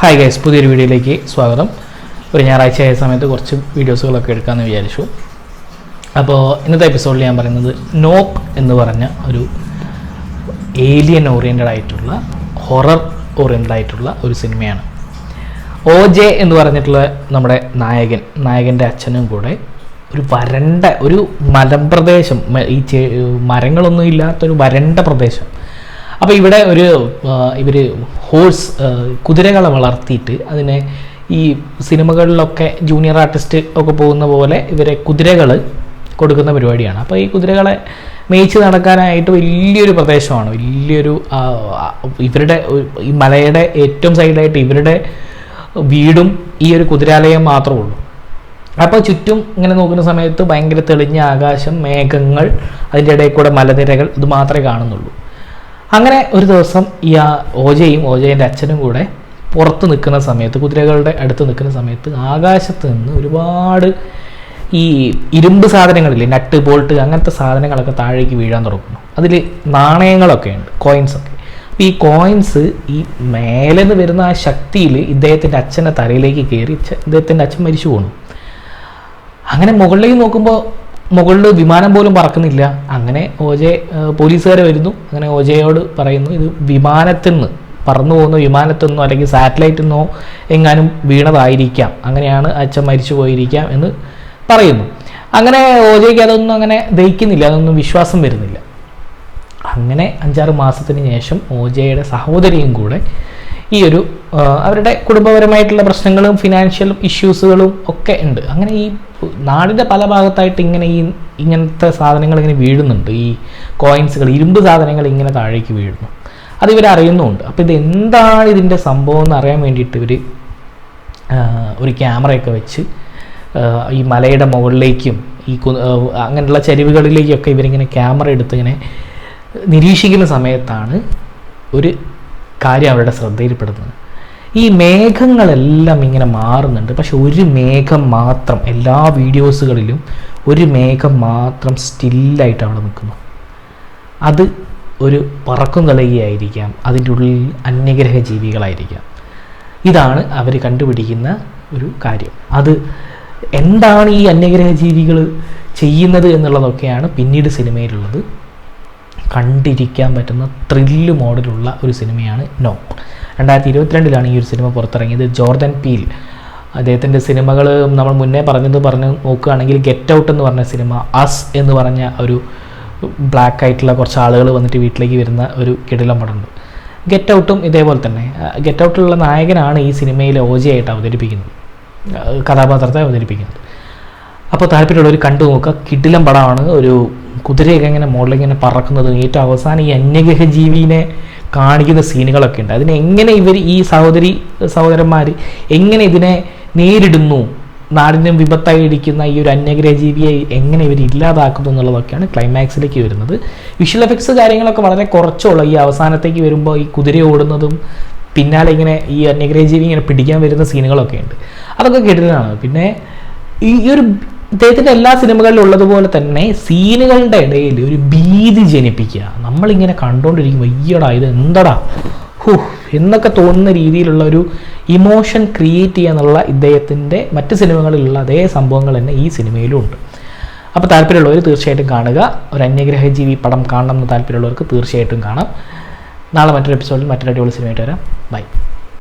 Hi guys പുതിയൊരു വീഡിയോയിലേക്ക് സ്വാഗതം. ഒരു ഞായറാഴ്ച ആയ സമയത്ത് കുറച്ച് വീഡിയോസുകളൊക്കെ എടുക്കാമെന്ന് വിചാരിച്ചു. അപ്പോൾ ഇന്നത്തെ എപ്പിസോഡിൽ ഞാൻ പറയുന്നത് നോപ്പ് എന്ന് പറഞ്ഞ ഒരു ഏലിയൻ ഓറിയന്റഡ് ആയിട്ടുള്ള ഹൊറർ ഓറിയന്റഡ് ആയിട്ടുള്ള ഒരു സിനിമയാണ് ഒ ജെ എന്ന് പറഞ്ഞിട്ടുള്ള നമ്മുടെ നായകൻ നായകന്റെ അച്ഛനും കൂടെ ഒരു വരണ്ട ഒരു മലമ്പ്രദേശം ഈ മരങ്ങളൊന്നും ഇല്ലാത്തൊരു വരണ്ട പ്രദേശം. അപ്പോൾ ഇവിടെ ഒരു ഇവർ ഹോഴ്സ് കുതിരകളെ വളർത്തിയിട്ട് അതിനെ ഈ സിനിമകളിലൊക്കെ ജൂനിയർ ആർട്ടിസ്റ്റ് ഒക്കെ പോകുന്ന പോലെ ഇവരെ കുതിരകൾ കൊടുക്കുന്ന പരിപാടിയാണ്. അപ്പോൾ ഈ കുതിരകളെ മേയിച്ച് നടക്കാനായിട്ട് വലിയൊരു പ്രദേശമാണ്. വലിയൊരു ഇവരുടെ ഈ മലയുടെ ഏറ്റവും സൈഡായിട്ട് ഇവരുടെ വീടും ഈ ഒരു കുതിരാലയം മാത്രമേ ഉള്ളൂ. അപ്പോൾ ചുറ്റും ഇങ്ങനെ നോക്കുന്ന സമയത്ത് ഭയങ്കര തെളിഞ്ഞ ആകാശം മേഘങ്ങൾ അതിന്റെ ഇടയിൽ കൂടെ മലനിരകൾ ഇത് മാത്രമേ കാണുന്നുള്ളൂ. അങ്ങനെ ഒരു ദിവസം ഈ ഓജയും ഓജയന്റെ അച്ഛനും കൂടെ പുറത്ത് നിൽക്കുന്ന സമയത്ത് കുതിരകളുടെ അടുത്ത് നിൽക്കുന്ന സമയത്ത് ആകാശത്ത് നിന്ന് ഒരുപാട് ഈ ഇരുമ്പ് സാധനങ്ങളില്ലേ നട്ട് ബോൾട്ട് അങ്ങനത്തെ സാധനങ്ങളൊക്കെ താഴേക്ക് വീഴാൻ തുടങ്ങുന്നു. അതിൽ നാണയങ്ങളൊക്കെ ഉണ്ട് കോയിൻസൊക്കെ അപ്പോൾ ഈ കോയിൻസ് ഈ മേലെ നിന്ന് വരുന്ന ആ ശക്തിയിൽ ഇദ്ദേഹത്തിന്റെ അച്ഛന്റെ തലയിലേക്ക് കയറി ഇദ്ദേഹത്തിന്റെ അച്ഛൻ മരിച്ചു പോണു. അങ്ങനെ മുകളിലേക്ക് നോക്കുമ്പോൾ മുകളിൽ വിമാനം പോലും പറക്കുന്നില്ല. അങ്ങനെ ഒ ജെ പോലീസുകാരെ വരുന്നു. അങ്ങനെ ഓജയോട് പറയുന്നു ഇത് വിമാനത്തിൽ നിന്ന് പറന്നു പോകുന്ന വിമാനത്തിൽ നിന്നോ അല്ലെങ്കിൽ സാറ്റലൈറ്റിൽ നിന്നോ എങ്ങാനും വീണതായിരിക്കാം. അങ്ങനെയാണ് അച്ഛൻ മരിച്ചു പോയിരിക്കാം എന്ന് പറയുന്നു. അങ്ങനെ ഓജയ്ക്ക് അതൊന്നും അങ്ങനെ ദഹിക്കുന്നില്ല അതൊന്നും വിശ്വാസം വരുന്നില്ല. അങ്ങനെ അഞ്ചാറ് മാസത്തിന് ശേഷം ഓജയുടെ സഹോദരിയും കൂടെ ഈ ഒരു അവരുടെ കുടുംബപരമായിട്ടുള്ള പ്രശ്നങ്ങളും ഫിനാൻഷ്യൽ ഇഷ്യൂസുകളും ഒക്കെ ഉണ്ട്. അങ്ങനെ ഈ നാടിന്റെ പല ഭാഗത്തായിട്ട് ഇങ്ങനെ ഈ ഇങ്ങനത്തെ സാധനങ്ങൾ ഇങ്ങനെ വീഴുന്നുണ്ട്. ഈ കോയിൻസുകൾ ഇരുമ്പ് സാധനങ്ങൾ ഇങ്ങനെ താഴേക്ക് വീഴുന്നു. അത് ഇവർ അറിയുന്നുമുണ്ട്. അപ്പോൾ ഇത് എന്താണ് ഇതിന്റെ സംഭവം എന്ന് അറിയാൻ വേണ്ടിയിട്ട് ഇവർ ഒരു ക്യാമറയൊക്കെ വെച്ച് ഈ മലയുടെ മുകളിലേക്കും ഈ അങ്ങനെയുള്ള ചരിവുകളിലേക്കൊക്കെ ഇവരിങ്ങനെ ക്യാമറ എടുത്ത് ഇങ്ങനെ നിരീക്ഷിക്കുന്ന സമയത്താണ് ഒരു കാര്യം അവരുടെ ശ്രദ്ധയിൽപ്പെടുന്നത് ഈ മേഘങ്ങളെല്ലാം ഇങ്ങനെ മാറുന്നുണ്ട്. പക്ഷെ ഒരു മേഘം മാത്രം എല്ലാ വീഡിയോസുകളിലും ഒരു മേഘം മാത്രം സ്റ്റില്ലായിട്ട് അവിടെ നിൽക്കുന്നു. അത് ഒരു പറക്കും കളയുകയായിരിക്കാം അതിന്റെ ഉള്ളിൽ അന്യഗ്രഹ ജീവികളായിരിക്കാം ഇതാണ് അവർ കണ്ടുപിടിക്കുന്ന ഒരു കാര്യം. അത് എന്താണ് ഈ അന്യഗ്രഹ ജീവികൾ ചെയ്യുന്നത് എന്നുള്ളതൊക്കെയാണ് പിന്നീട് സിനിമയിലുള്ളത്. കണ്ടിരിക്കാൻ പറ്റുന്ന ത്രില്ല് മോഡലുള്ള ഒരു സിനിമയാണ് നോ രണ്ടായിരത്തി ഇരുപത്തിരണ്ടിലാണ് ഈ ഒരു സിനിമ പുറത്തിറങ്ങിയത്. Jordan Peele. അദ്ദേഹത്തിന്റെ സിനിമകൾ നമ്മൾ മുന്നേ പറഞ്ഞത് പറഞ്ഞ് നോക്കുകയാണെങ്കിൽ ഗെറ്റ് ഔട്ട് എന്ന് പറഞ്ഞ സിനിമ അസ് എന്ന് പറഞ്ഞ ഒരു ബ്ലാക്ക് ആയിട്ടുള്ള കുറച്ച് ആളുകൾ വന്നിട്ട് വീട്ടിലേക്ക് വരുന്ന ഒരു കിടിലം പടമുണ്ട്. ഗെറ്റ് ഔട്ടും ഇതേപോലെ തന്നെ. ഗെറ്റ് ഔട്ടിലുള്ള നായകനാണ് ഈ സിനിമയിലെ ഓജയായിട്ട് അവതരിപ്പിക്കുന്നത്. കഥാപാത്രത്തെ അവതരിപ്പിക്കുന്നത്. അപ്പോൾ താല്പര്യമുള്ളവർ കണ്ടു നോക്കുക കിടിലം പടമാണ്. ഒരു കുതിരയൊക്കെ ഇങ്ങനെ മുകളിലിങ്ങനെ പറക്കുന്നത് ഏറ്റവും അവസാനം ഈ അന്യഗ്രഹ ജീവിനെ കാണിക്കുന്ന സീനുകളൊക്കെ ഉണ്ട്. അതിനെ എങ്ങനെ ഇവർ ഈ സഹോദരി സഹോദരന്മാർ എങ്ങനെ ഇതിനെ നേരിടുന്നു? നാടിനും വിപത്തായി ഇരിക്കുന്ന ഈ ഒരു അന്യഗ്രഹ ജീവിയെ എങ്ങനെ ഇവർ ഇല്ലാതാക്കുന്നു എന്നുള്ളതൊക്കെയാണ് ക്ലൈമാക്സിലേക്ക് വരുന്നത്. വിഷ്വൽ എഫക്ട്സ് കാര്യങ്ങളൊക്കെ വളരെ കുറച്ചുള്ള. ഈ അവസാനത്തേക്ക് വരുമ്പോൾ ഈ കുതിര ഓടുന്നതും പിന്നാലെ ഇങ്ങനെ ഈ അന്യഗ്രഹ ജീവി ഇങ്ങനെ പിടിക്കാൻ വരുന്ന സീനുകളൊക്കെ ഉണ്ട്. അതൊക്കെ കേട്ടിട്ടാണ് പിന്നെ ഈ ഒരു ഇദ്ദേഹത്തിന്റെ എല്ലാ സിനിമകളിലും ഉള്ളതുപോലെ തന്നെ സീനുകളുടെ ഇടയിൽ ഒരു ഭീതി ജനിപ്പിക്കുക. നമ്മളിങ്ങനെ കണ്ടുകൊണ്ടിരിക്കുമ്പോൾ അയ്യടാ ഇത് എന്തടാ? ഹൂ എന്നൊക്കെ തോന്നുന്ന രീതിയിലുള്ള ഒരു ഇമോഷൻ ക്രിയേറ്റ് ചെയ്യുക എന്നുള്ള ഇദ്ദേഹത്തിന്റെ മറ്റ് സിനിമകളിലുള്ള അതേ സംഭവങ്ങൾ തന്നെ ഈ സിനിമയിലും ഉണ്ട്. അപ്പോൾ താല്പര്യമുള്ളവർ തീർച്ചയായിട്ടും കാണുക. ഒരു അന്യഗ്രഹ ജീവി പടം കാണണം എന്ന് താല്പര്യമുള്ളവർക്ക് തീർച്ചയായിട്ടും കാണാം. നാളെ മറ്റൊരു എപ്പിസോഡിൽ മറ്റൊരു അടിപൊളി സിനിമയായിട്ട് വരാം. ബൈ